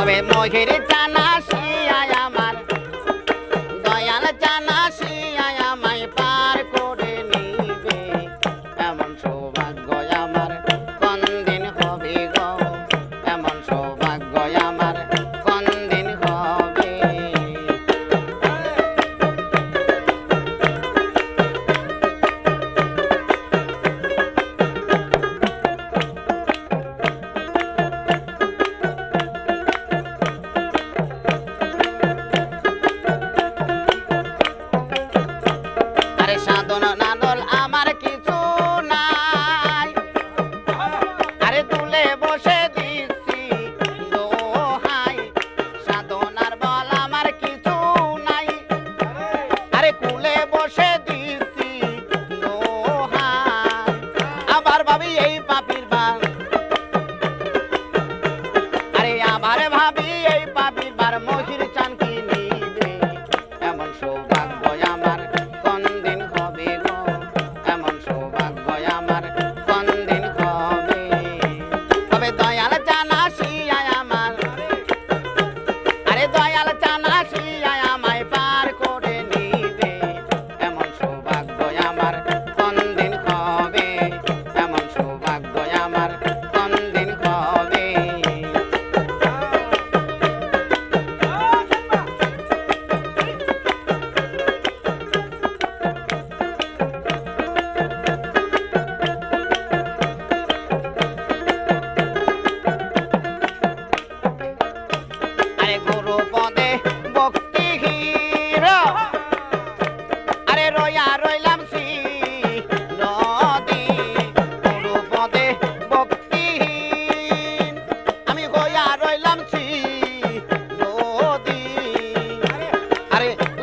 তবে মহির জানা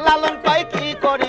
লালন পাই কি করে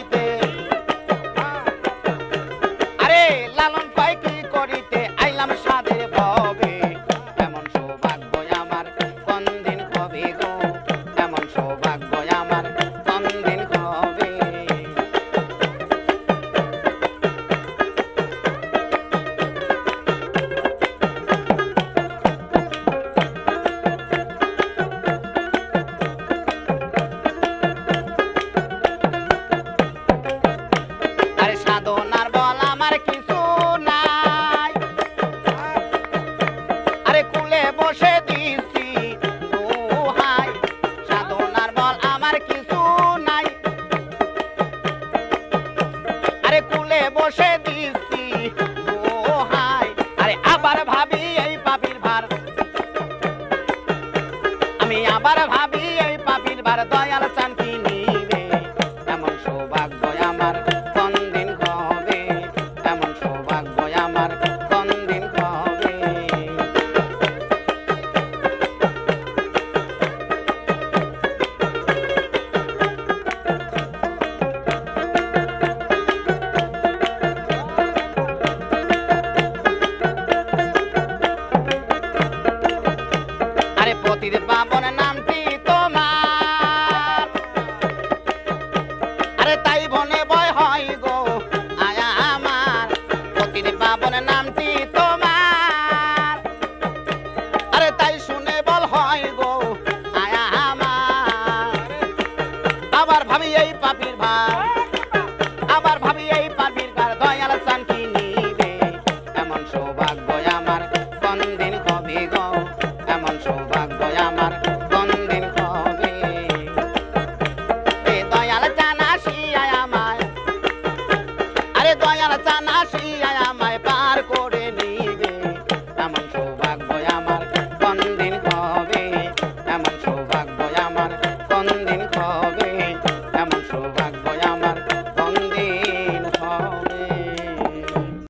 এবার দয়াল আরে তাই বনে বয় হয় গো। আয়া আমার, পতির বাবন নামটি তোমার। আরে তাই শুনে বল হয় গো, আয়া আমার। আবার ভাবি এই পাপির ভাই আবার ভাবি এই পাপির ঘর দয়াল সানকি নিবে। এমন সৌভাগ্য আমার, কোনদিন কবি গো। এমন সৌভাগ্য আমার আমার জানা শিয়া আমায়